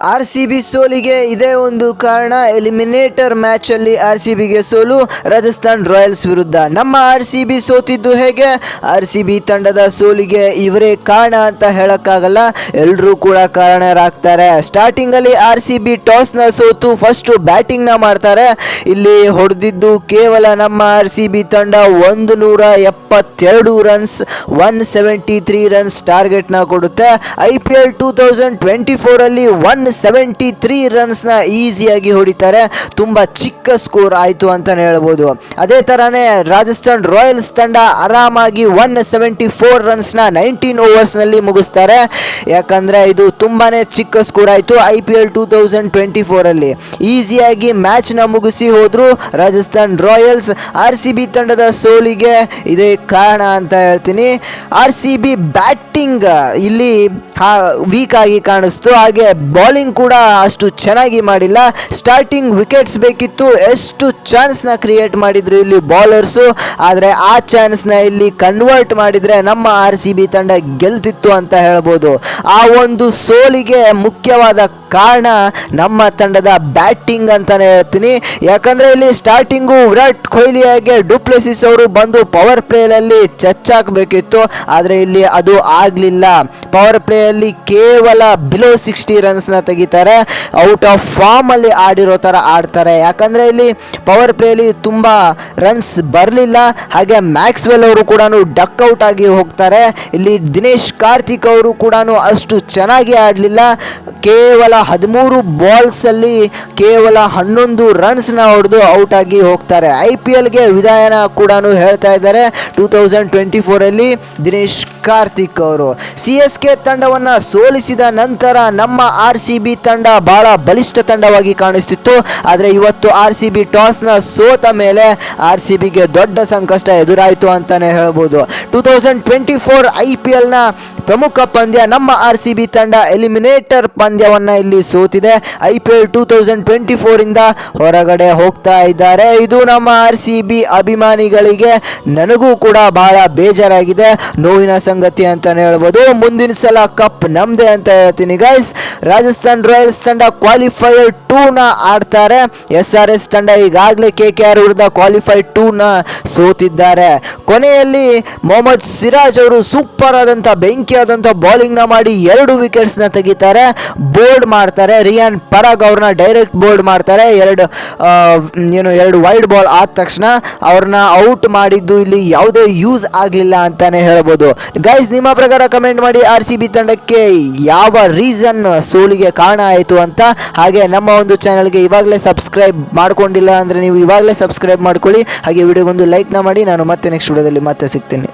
R C B ಸೋಲಿಗೆ ಇದೇ ಒಂದು ಕಾರಣ, ಎಲಿಮಿನೇಟರ್ ಮ್ಯಾಚ್ ಅಲ್ಲಿ ಆರ್ ಸಿ ಬಿಗೆ ಸೋಲು, ರಾಜಸ್ಥಾನ್ ರಾಯಲ್ಸ್ ವಿರುದ್ಧ. ನಮ್ಮ ಆರ್ ಸಿ ಬಿ ಸೋತಿದ್ದು ಹೇಗೆ? ಆರ್ ಸಿ ಬಿ ತಂಡದ ಸೋಲಿಗೆ ಇವರೇ ಕಾರಣ ಅಂತ ಹೇಳಕ್ಕಾಗಲ್ಲ ಎಲ್ಲರೂ ಕೂಡ ಕಾರಣರಾಗ್ತಾರೆ. ಸ್ಟಾರ್ಟಿಂಗ್ ಅಲ್ಲಿ ಆರ್ ಸಿ ಬಿ ಟಾಸ್ನ ಸೋತು ಫಸ್ಟ್ ಬ್ಯಾಟಿಂಗ್ನ ಮಾಡ್ತಾರೆ. ಇಲ್ಲಿ ಹೊಡೆದಿದ್ದು ಕೇವಲ ನಮ್ಮ ಆರ್ ಸಿ ಬಿ ತಂಡ ಒಂದು ನೂರ ಎಪ್ಪತ್ತೆರಡು runs, one seventy three runs ಟಾರ್ಗೆಟ್ನ ಕೊಡುತ್ತೆ. I P L two thousand twenty four ಅಲ್ಲಿ ಒನ್ ಸೆವೆಂಟಿ ತ್ರೀ ರನ್ಸ್ನ ಈಸಿಯಾಗಿ ಹೊಡಿತಾರೆ. ತುಂಬ ಚಿಕ್ಕ ಸ್ಕೋರ್ ಆಯಿತು ಅಂತಲೇ ಹೇಳ್ಬೋದು. ಅದೇ ಥರನೇ ರಾಜಸ್ಥಾನ್ ರಾಯಲ್ಸ್ ತಂಡ ಆರಾಮಾಗಿ ಒನ್ ಸೆವೆಂಟಿ ಫೋರ್ ರನ್ಸ್ನ ನೈನ್ಟೀನ್ ಓವರ್ಸ್ನಲ್ಲಿ ಮುಗಿಸ್ತಾರೆ. ಯಾಕಂದರೆ ಇದು ತುಂಬಾ ಚಿಕ್ಕ ಸ್ಕೋರ್ ಆಯಿತು I P L two thousand twenty ಫೋರಲ್ಲಿ ಈಸಿಯಾಗಿ ಮ್ಯಾಚ್ನ ಮುಗಿಸಿ ಹೋದರೂ Rajasthan Royals R C B ತಂಡದ ಸೋಲಿಗೆ ಇದೇ ಕಾರಣ ಅಂತ ಹೇಳ್ತೀನಿ. ಆರ್ ಸಿ ಬಿ ಬ್ಯಾಟಿಂಗ್ ಇಲ್ಲಿ ವೀಕ್ ಆಗಿ ಕಾಣಿಸ್ತು. ಹಾಗೆ ಬೌಲಿಂಗ್ ಕೂಡ ಅಷ್ಟು ಚೆನ್ನಾಗಿ ಮಾಡಿಲ್ಲ. ಸ್ಟಾರ್ಟಿಂಗ್ ವಿಕೆಟ್ಸ್ ಬೇಕಿತ್ತು. ಎಷ್ಟು ಚಾನ್ಸ್ನ ಕ್ರಿಯೇಟ್ ಮಾಡಿದ್ರು ಇಲ್ಲಿ ಬೌಲರ್ಸು ಆದರೆ ಆ ಚಾನ್ಸ್ನ ಇಲ್ಲಿ ಕನ್ವರ್ಟ್ ಮಾಡಿದರೆ ನಮ್ಮ ಆರ್ ಸಿ ಬಿ ತಂಡ ಗೆಲ್ತಿತ್ತು ಅಂತ ಹೇಳ್ಬೋದು. ಆ ಒಂದು ಸೋಲಿಗೆ ಮುಖ್ಯವಾದ ಕಾರಣ ನಮ್ಮ ತಂಡದ ಬ್ಯಾಟಿಂಗ್ ಅಂತಾನೆ ಹೇಳ್ತೀನಿ. ಯಾಕಂದ್ರೆ ಇಲ್ಲಿ ಸ್ಟಾರ್ಟಿಂಗು ವಿರಾಟ್ ಕೊಹ್ಲಿಯಾಗೆ ಡುಪ್ಲೆಸಿಸ್ ಅವರು ಬಂದು ಪವರ್ ಪ್ಲೇಯಲ್ಲಿ ಚಚ್ಚಾಕಬೇಕಿತ್ತು. ಆದರೆ ಇಲ್ಲಿ ಅದು ಆಗಲಿಲ್ಲ. ಪವರ್ ಪ್ಲೇಯಲ್ಲಿ ಕೇವಲ ಬಿಲೋ ಸಿಕ್ಸ್ಟಿ ರನ್ಸ್ನ ತೆಗಿತಾರೆ. ಔಟ್ ಆಫ್ ಫಾರ್ಮ್ ಅಲ್ಲಿ ಆಡಿರೋ ಥರ ಆಡ್ತಾರೆ. ಯಾಕಂದ್ರೆ ಇಲ್ಲಿ ಪವರ್ ಪ್ಲೇಯಲ್ಲಿ ತುಂಬ ರನ್ಸ್ ಬರಲಿಲ್ಲ. ಹಾಗೆ ಮ್ಯಾಕ್ಸ್ವೆಲ್ ಅವರು ಕೂಡ ಡಕ್ ಔಟ್ ಆಗಿ ಹೋಗ್ತಾರೆ. ಇಲ್ಲಿ ದಿನೇಶ್ ಕಾರ್ತಿಕ್ ಅವರು ಕೂಡ ಅಷ್ಟು ಚೆನ್ನಾಗಿ ಆಡಲಿಲ್ಲ. ಕೇವಲ ಹದಿಮೂರು ಬಾಲ್ಸಲ್ಲಿ ಕೇವಲ ಹನ್ನೊಂದು ರನ್ಸ್ನ ಹೊಡೆದು ಔಟ್ ಆಗಿ ಹೋಗ್ತಾರೆ. ಐ ಪಿ ಎಲ್ಗೆ ವಿದಾಯನ ಕೂಡ ಹೇಳ್ತಾ ಇದ್ದಾರೆ ಟೂ ತೌಸಂಡ್ ಟ್ವೆಂಟಿ ಫೋರಲ್ಲಿ ದಿನೇಶ್ ಕಾರ್ತಿಕ್ ಅವರು. ಸಿ ಎಸ್ ಕೆ ತಂಡವನ್ನು ಸೋಲಿಸಿದ ನಂತರ ನಮ್ಮ ಆರ್ ಸಿ ಬಿ ತಂಡ ಬಹಳ ಬಲಿಷ್ಠ ತಂಡವಾಗಿ ಕಾಣಿಸ್ತಿತ್ತು. ಆದರೆ ಇವತ್ತು ಆರ್ ಸಿ ಬಿ ಟಾಸ್ನ ಸೋತ ಮೇಲೆ ಆರ್ ಸಿ ಬಿಗೆ ದೊಡ್ಡ ಸಂಕಷ್ಟ ಎದುರಾಯಿತು ಅಂತಾನೆ ಹೇಳ್ಬೋದು. Two thousand twenty four I P ಎಲ್ನ ಪ್ರಮುಖ ಪಂದ್ಯ ನಮ್ಮ ಆರ್ ಸಿ ಬಿ ತಂಡ ಎಲಿಮಿನೇಟರ್ ಪಂದ್ಯವನ್ನು ಇಲ್ಲಿ ಸೋತಿದೆ. I P L two thousand twenty ಫೋರಿಂದ ಹೊರಗಡೆ ಹೋಗ್ತಾ ಇದ್ದಾರೆ. ಇದು ನಮ್ಮ ಆರ್ ಸಿ ಬಿ ಅಭಿಮಾನಿಗಳಿಗೆ ನನಗೂ ಕೂಡ ಬಹಳ ಬೇಜಾರಾಗಿದೆ. ನೋವಿನ ಸಂಗತಿ ಅಂತಾನೆ ಹೇಳ್ಬೋದು. ಮುಂದಿನ ಸಲ ಕಪ್ ನಮ್ದೇ ಅಂತ ಹೇಳ್ತೀನಿ ಗೈಸ್ ರಾಜಸ್ಥಾನ್ ರಾಯಲ್ಸ್ ತಂಡ ಕ್ವಾಲಿಫೈಯರ್ ಟೂನ ಆಡ್ತಾರೆ. ಎಸ್ ಆರ್ ಎಸ್ ತಂಡ ಈಗಾಗಲೇ ಕೆ ಕೆ ಆರ್ ವಿರುದ್ಧ ಕ್ವಾಲಿಫೈ ಟೂನ ಸೋತಿದ್ದಾರೆ. ಕೊನೆಯಲ್ಲಿ ಮೊಹಮ್ಮದ್ ಸಿರಾಜ್ ಅವರು ಸೂಪರ್ ಆದಂಥ ಬೆಂಕಿಯಾದಂಥ ಬೌಲಿಂಗ್ನ ಮಾಡಿ ಎರಡು ವಿಕೆಟ್ಸ್ನ ತೆಗಿತಾರೆ. ಬೋಲ್ಡ್ ಮಾಡ್ತಾರೆ. ರಿಯಾನ್ ಪರಾಗ್ ಅವ್ರನ್ನ ಡೈರೆಕ್ಟ್ ಬೋಲ್ಡ್ ಮಾಡ್ತಾರೆ. ಎರಡು ಏನು, ಎರಡು ವೈಡ್ ಬಾಲ್ ಆದ ತಕ್ಷಣ ಅವ್ರನ್ನ ಔಟ್ ಮಾಡಿದ್ದು ಇಲ್ಲಿ ಯಾವುದೇ ಯೂಸ್ ಆಗಲಿಲ್ಲ ಅಂತಾನೆ ಹೇಳ್ಬೋದು. ಗೈಸ್ ನಿಮ್ಮ ಪ್ರಕಾರ ಕಮೆಂಟ್ ಮಾಡಿ ಆರ್ ಸಿ ಬಿ ತಂಡಕ್ಕೆ ಯಾವ ರೀಸನ್ ಸೋಲಿಗೆ ಕಾರಣ ಆಯಿತು ಅಂತ. ಹಾಗೆ ನಮ್ಮ ಒಂದು ಚಾನಲ್ಗೆ ಇವಾಗಲೇ ಸಬ್ಸ್ಕ್ರೈಬ್ ಮಾಡ್ಕೊಂಡಿಲ್ಲ ಅಂದರೆ ನೀವು ಇವಾಗಲೇ ಸಬ್ಸ್ಕ್ರೈಬ್ ಮಾಡ್ಕೊಳ್ಳಿ. ಹಾಗೆ ವಿಡಿಯೋಗೊಂದು ಲೈಕ್ನ ಮಾಡಿ. ನಾನು ಮತ್ತೆ ನೆಕ್ಸ್ಟ್ ವಿಡಿಯೋದಲ್ಲಿ ಮತ್ತೆ ಸಿಗ್ತೀನಿ